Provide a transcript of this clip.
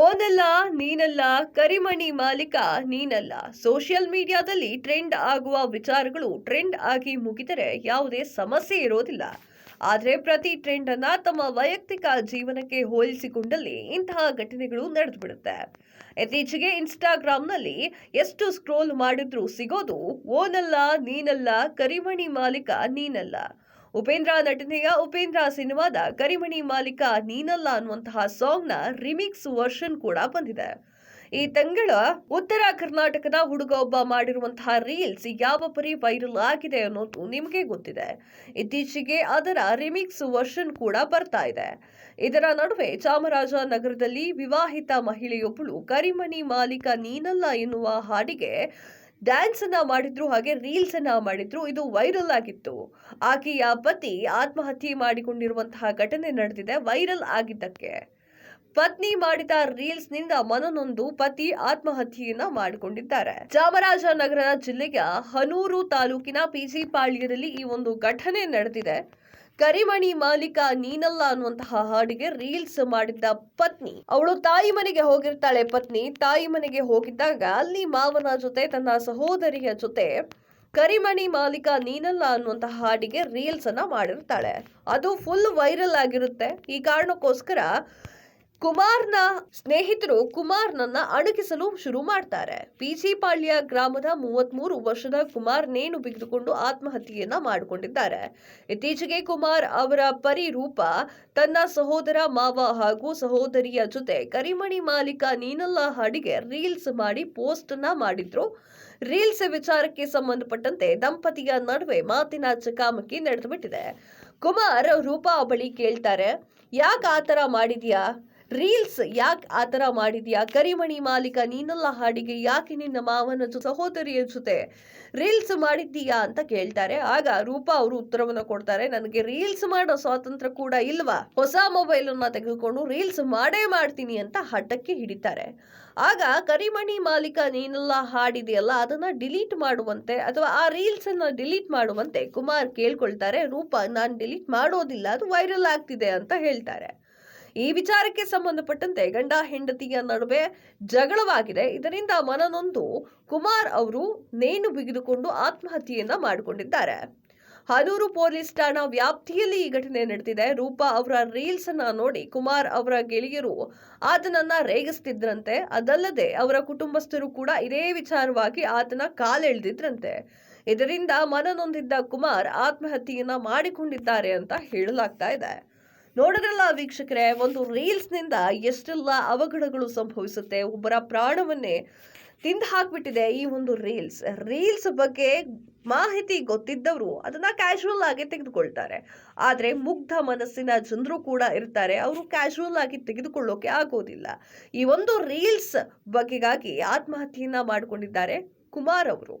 ಓನಲ್ಲ ನೀನಲ್ಲ, ಕರಿಮಣಿ ಮಾಲೀಕ, ನೀನಲ್ಲ. ಸೋಷಿಯಲ್ ಮೀಡಿಯಾದಲ್ಲಿ ಟ್ರೆಂಡ್ ಆಗುವ ವಿಚಾರಗಳು ಟ್ರೆಂಡ್ ಆಗಿ ಮುಗಿದರೆ ಯಾವುದೇ ಸಮಸ್ಯೆ ಇರೋದಿಲ್ಲ. ಆದರೆ ಪ್ರತಿ ಟ್ರೆಂಡ್ ತಮ್ಮ ವೈಯಕ್ತಿಕ ಜೀವನಕ್ಕೆ ಹೋಲಿಸಿಕೊಂಡಲ್ಲಿ ಇಂತಹ ಘಟನೆಗಳು ನಡೆದು ಬಿಡುತ್ತೆ ಇತ್ತೀಚೆಗೆ ಇನ್ಸ್ಟಾಗ್ರಾಮ್ನಲ್ಲಿ ಎಷ್ಟು ಸ್ಕ್ರೋಲ್ ಮಾಡಿದ್ರೂ ಸಿಗೋದು ಓನಲ್ಲ, ನೀನಲ್ಲ, ಕರಿಮಣಿ ಮಾಲೀಕ, ನೀನಲ್ಲ. ಉಪೇಂದ್ರ ನಟನೆಯ ಉಪೇಂದ್ರ ಸಿನಿಮಾದ ಕರಿಮಣಿ ಮಾಲೀಕ ನೀನಲ್ಲ ಅನ್ನುವಂತಹ ಸಾಂಗ್ನ ರಿಮಿಕ್ಸ್ ವರ್ಷನ್ ಕೂಡ ಬಂದಿದೆ. ಈ ತಂಗಳ ಉತ್ತರ ಕರ್ನಾಟಕದ ಹುಡುಗ ಒಬ್ಬ ಮಾಡಿರುವಂತಹ ರೀಲ್ಸ್ ಯಾವ ಪರಿ ವೈರಲ್ ಆಗಿದೆ ಅನ್ನೋದು ನಿಮಗೆ ಗೊತ್ತಿದೆ. ಇತ್ತೀಚೆಗೆ ಅದರ ರಿಮಿಕ್ಸ್ ವರ್ಷನ್ ಕೂಡ ಬರ್ತಾ ಇದೆ. ಇದರ ನಡುವೆ ಚಾಮರಾಜನಗರದಲ್ಲಿ ವಿವಾಹಿತ ಮಹಿಳೆಯೊಬ್ಬಳು ಕರಿಮಣಿ ಮಾಲೀಕ ನೀನಲ್ಲ ಎನ್ನುವ ಹಾಡಿಗೆ ಡ್ಯಾನ್ಸ್ ಅನ್ನ ಮಾಡಿದ್ರು, ಹಾಗೆ ರೀಲ್ಸ್ ಅನ್ನ ಮಾಡಿದ್ರು, ಇದು ವೈರಲ್ ಆಗಿತ್ತು. ಆಕೆಯ ಪತಿ ಆತ್ಮಹತ್ಯೆ ಮಾಡಿಕೊಂಡಿರುವಂತಹ ಘಟನೆ ನಡೆದಿದೆ ವೈರಲ್ ಆಗಿದ್ದಕ್ಕೆ. ಪತ್ನಿ ಮಾಡಿದ ರೀಲ್ಸ್ನಿಂದ ಮನನೊಂದು ಪತಿ ಆತ್ಮಹತ್ಯೆಯನ್ನ ಮಾಡಿಕೊಂಡಿದ್ದಾರೆ. ಚಾಮರಾಜನಗರ ಜಿಲ್ಲೆಯ ಹನೂರು ತಾಲೂಕಿನ ಪಿಸಿ ಪಾಳ್ಯದಲ್ಲಿ ಈ ಒಂದು ಘಟನೆ ನಡೆದಿದೆ. ಕರಿಮಣಿ ಮಾಲೀಕ ನೀನಲ್ಲ ಅನ್ನುವಂತಹ ಹಾಡಿಗೆ ರೀಲ್ಸ್ ಮಾಡಿದ್ದ ಪತ್ನಿ. ಅವಳು ತಾಯಿ ಮನೆಗೆ ಹೋಗಿರ್ತಾಳೆ ಪತ್ನಿ. ತಾಯಿ ಮನೆಗೆ ಹೋಗಿದ್ದಾಗ ಅಲ್ಲಿ ಮಾವನ ಜೊತೆ ತನ್ನ ಸಹೋದರಿಯ ಜೊತೆ ಕರಿಮಣಿ ಮಾಲೀಕ ನೀನಲ್ಲ ಅನ್ನುವಂತಹ ಹಾಡಿಗೆ ರೀಲ್ಸ್ ಅನ್ನ ಮಾಡಿರ್ತಾಳೆ. ಅದು ಫುಲ್ ವೈರಲ್ ಆಗಿರುತ್ತೆ. ಈ ಕಾರಣಕ್ಕೋಸ್ಕರ ಕುಮಾರ್ನ ಸ್ನೇಹಿತರು ಕುಮಾರ್ನನ್ನ ಅಣಕಿಸಲು ಶುರು ಮಾಡ್ತಾರೆ. ಪಿಜಿಪಾಳ್ಯ ಗ್ರಾಮದ ಮೂವತ್ಮೂರು ವರ್ಷದ ಕುಮಾರ್ ನೇಣು ಬಿಗಿದುಕೊಂಡು ಆತ್ಮಹತ್ಯೆಯನ್ನ ಮಾಡಿಕೊಂಡಿದ್ದಾರೆ. ಇತ್ತೀಚೆಗೆ ಕುಮಾರ್ ಅವರ ಪರಿರೂಪ ತನ್ನ ಸಹೋದರ ಮಾವ ಹಾಗೂ ಸಹೋದರಿಯ ಜೊತೆ ಕರಿಮಣಿ ಮಾಲೀಕ ನೀನಲ್ಲ ಹಾಡಿಗೆ ರೀಲ್ಸ್ ಮಾಡಿ ಪೋಸ್ಟ್ ಅನ್ನ ಮಾಡಿದ್ರು. ರೀಲ್ಸ್ ವಿಚಾರಕ್ಕೆ ಸಂಬಂಧಪಟ್ಟಂತೆ ದಂಪತಿಯ ನಡುವೆ ಮಾತಿನ ಚಕಾಮಕಿ ನಡೆದುಬಿಟ್ಟಿದೆ. ಕುಮಾರ್ ರೂಪಾ ಬಳಿ ಕೇಳ್ತಾರೆ, ಯಾಕೆ ಆ ಥರ ಮಾಡಿದ್ಯಾ? ರೀಲ್ಸ್ ಯಾಕೆ ಆ ಥರ ಮಾಡಿದ್ಯಾ? ಕರಿಮಣಿ ಮಾಲೀಕ, ನೀನಲ್ಲ ಹಾಡಿಗೆ ಯಾಕೆ ನಿನ್ನ ಮಾವನ ಸಹೋದರಿಯ ಜೊತೆ ರೀಲ್ಸ್ ಮಾಡಿದ್ದೀಯಾ ಅಂತ ಕೇಳ್ತಾರೆ. ಆಗ ರೂಪಾ ಅವರು ಉತ್ತರವನ್ನು ಕೊಡ್ತಾರೆ, ನನಗೆ ರೀಲ್ಸ್ ಮಾಡೋ ಸ್ವಾತಂತ್ರ್ಯ ಕೂಡ ಇಲ್ವಾ? ಹೊಸ ಮೊಬೈಲ್ ಅನ್ನ ತೆಗೆದುಕೊಂಡು ರೀಲ್ಸ್ ಮಾಡೇ ಮಾಡ್ತೀನಿ ಅಂತ ಹಠಕ್ಕೆ ಹಿಡಿತಾರೆ. ಆಗ ಕರಿಮಣಿ ಮಾಲೀಕ, ನೀನೆಲ್ಲ ಹಾಡಿದೆಯಲ್ಲ, ಅದನ್ನ ಡಿಲೀಟ್ ಮಾಡುವಂತೆ ಅಥವಾ ಆ ರೀಲ್ಸ್ ಅನ್ನ ಡಿಲೀಟ್ ಮಾಡುವಂತೆ ಕುಮಾರ್ ಕೇಳ್ಕೊಳ್ತಾರೆ. ರೂಪಾ, ನಾನು ಡಿಲೀಟ್ ಮಾಡೋದಿಲ್ಲ, ಅದು ವೈರಲ್ ಆಗ್ತಿದೆ ಅಂತ ಹೇಳ್ತಾರೆ. ಈ ವಿಚಾರಕ್ಕೆ ಸಂಬಂಧಪಟ್ಟಂತೆ ಗಂಡ ಹೆಂಡತಿಯ ನಡುವೆ ಜಗಳವಾಗಿದೆ. ಇದರಿಂದ ಮನನೊಂದು ಕುಮಾರ್ ಅವರು ನೇಣು ಬಿಗಿದುಕೊಂಡು ಆತ್ಮಹತ್ಯೆಯನ್ನ ಮಾಡಿಕೊಂಡಿದ್ದಾರೆ. ಹನೂರು ಪೊಲೀಸ್ ಠಾಣಾ ವ್ಯಾಪ್ತಿಯಲ್ಲಿ ಈ ಘಟನೆ ನಡೆದಿದೆ. ರೂಪಾ ಅವರ ರೀಲ್ಸ್ ಅನ್ನ ನೋಡಿ ಕುಮಾರ್ ಅವರ ಗೆಳೆಯರು ಆತನನ್ನ ರೇಗಿಸ್ತಿದ್ರಂತೆ. ಅದಲ್ಲದೆ ಅವರ ಕುಟುಂಬಸ್ಥರು ಕೂಡ ಇದೇ ವಿಚಾರವಾಗಿ ಆತನ ಕಾಲೆಳೆದಿದ್ರಂತೆ. ಇದರಿಂದ ಮನನೊಂದಿದ್ದ ಕುಮಾರ್ ಆತ್ಮಹತ್ಯೆಯನ್ನ ಮಾಡಿಕೊಂಡಿದ್ದಾರೆ ಅಂತ ಹೇಳಲಾಗ್ತಾ ಇದೆ. ನೋಡಿದ್ರಲ್ಲ ವೀಕ್ಷಕರೇ, ಒಂದು ರೀಲ್ಸ್ನಿಂದ ಎಷ್ಟೆಲ್ಲ ಅವಘಡಗಳು ಸಂಭವಿಸುತ್ತೆ, ಒಬ್ಬರ ಪ್ರಾಣವನ್ನೇ ತಿಂದು ಹಾಕ್ಬಿಟ್ಟಿದೆ ಈ ಒಂದು ರೀಲ್ಸ್. ರೀಲ್ಸ್ ಬಗ್ಗೆ ಮಾಹಿತಿ ಗೊತ್ತಿದ್ದವರು ಅದನ್ನ ಕ್ಯಾಶುವಲ್ ಆಗಿ ತೆಗೆದುಕೊಳ್ತಾರೆ. ಆದರೆ ಮುಗ್ಧ ಮನಸ್ಸಿನ ಜನರು ಕೂಡ ಇರ್ತಾರೆ, ಅವರು ಕ್ಯಾಶುವಲ್ ಆಗಿ ತೆಗೆದುಕೊಳ್ಳೋಕೆ ಆಗೋದಿಲ್ಲ. ಈ ಒಂದು ರೀಲ್ಸ್ ಬಗ್ಗೆಗಾಗಿ ಆತ್ಮಹತ್ಯೆಯನ್ನ ಮಾಡಿಕೊಂಡಿದ್ದಾರೆ ಕುಮಾರ್ ಅವರು.